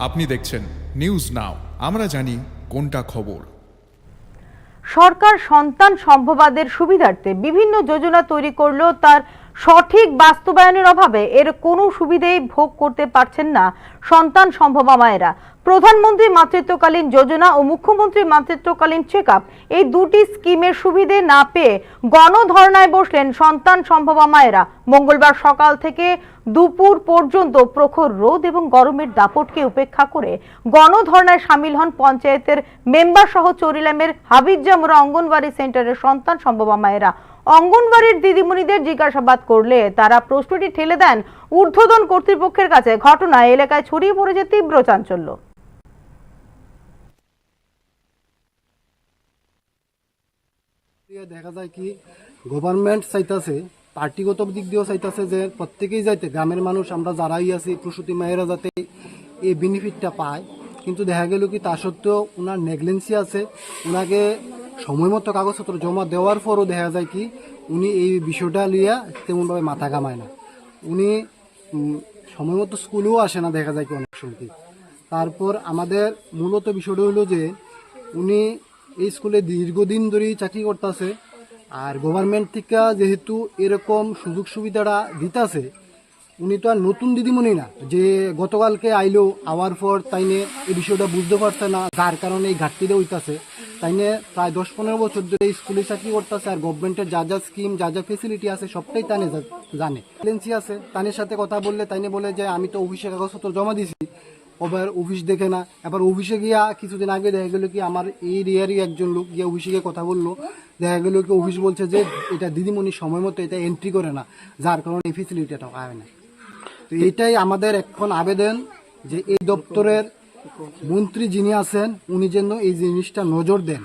আপনি দেখছেন news now আমরা জানি কোনটা খবর। সরকার সন্তান সম্ভবাদের সুবিধার্থে বিভিন্ন যোজনা তৈরি করলেও তার সঠিক বাস্তবায়নের অভাবে এর কোনো সুবিধেই ভোগ করতে পারছেন না সন্তান সম্ভবা মায়েরা। প্রধানমন্ত্রী মাতৃত্বকালীন যোজনা ও মুখ্যমন্ত্রী মাতৃত্বকালীন চেক এই দুটি স্কিমের সুবিধে না পেয়ে গণধর্নায় বসলেন সন্তান সম্ভবা মায়েরা। মঙ্গলবার সকাল থেকে দুপুর পর্যন্ত প্রখর রোদ এবং গরমের দাপটকে উপেক্ষা করে গণধর্নায় সামিল হন পঞ্চায়েতের মেম্বার সহ চরিলামের হাবিজামুরা অঙ্গনওয়াড়ি সেন্টারের সন্তান সম্ভবা মায়েরা। অঙ্গনওয়াড়ির দিদিমণিদের জিজ্ঞাসাবাদ করলে তারা প্রশ্নটি ঠেলে দেন ঊর্ধ্বতন কর্তৃপক্ষের কাছে। ঘটনায় এলাকায় ছড়িয়ে পড়েছে তীব্র চাঞ্চল্য। দেখা যায় কি গভর্নমেন্ট চাইতেছে, পার্টিগত দিক দিয়েও চাইতেছে যে প্রত্যেকেই যাইতে, গ্রামের মানুষ, আমরা যারাই আছি, প্রসূতি মায়েরা যাতে এই বেনিফিটটা পায়। কিন্তু দেখা গেল কি, তা সত্ত্বেও ওনার নেগলেন্সি আছে ওনাকে সময় মতো কাগজপত্র জমা দেওয়ার পরও দেখা যায় কি, উনি এই বিষয়টা লিয়া তেমনভাবে মাথা কামায় না। উনি সময় মতো স্কুলেও আসে না দেখা যায় কি অনেক সময়। তারপর আমাদের মূলত বিষয়টা হলো যে, উনি এই স্কুলে দীর্ঘদিন ধরেই চাকরি করতেছে, আর গভর্নমেন্ট থেকে যেহেতু এরকম সুযোগ সুবিধাটা দিতেছে, উনি তো আর নতুন দিদিমণি না, যে গতকালকে আইলো, আওয়ার পর তাইনে এই বিষয়টা বুঝতে পারছে না, যার কারণে এই ঘাটতিটা হইতাছে। তাইনে প্রায় দশ পনেরো বছর ধরে স্কুলে চাকরি করতেছে আর গভর্নমেন্টের যা যা স্কিম যা যা ফেসিলিটি আছে, সবটাই তানে জানে। এজেন্সি আছে তানের সাথে কথা বললে তাইনে বলে যে, আমি তো অফিসে কাগজপত্র জমা দিছি আবার অফিস দেখে না। এবার অফিসে গিয়া কিছুদিন আগে দেখা গেল কি, আমার এই এরিয়ারই একজন লোক গিয়ে অফিসে গিয়ে কথা বলল। দেখা গেল কি অফিস বলছে যে, এটা দিদিমণি সময় মতো এটা এন্ট্রি করে না, যার কারণে এই ফেসিলিটিটা পায় না তো এটাই আমাদের এখন আবেদন যে, এই দপ্তরের মন্ত্রী যিনি আছেন উনি যেন এই জিনিসটা নজর দেন।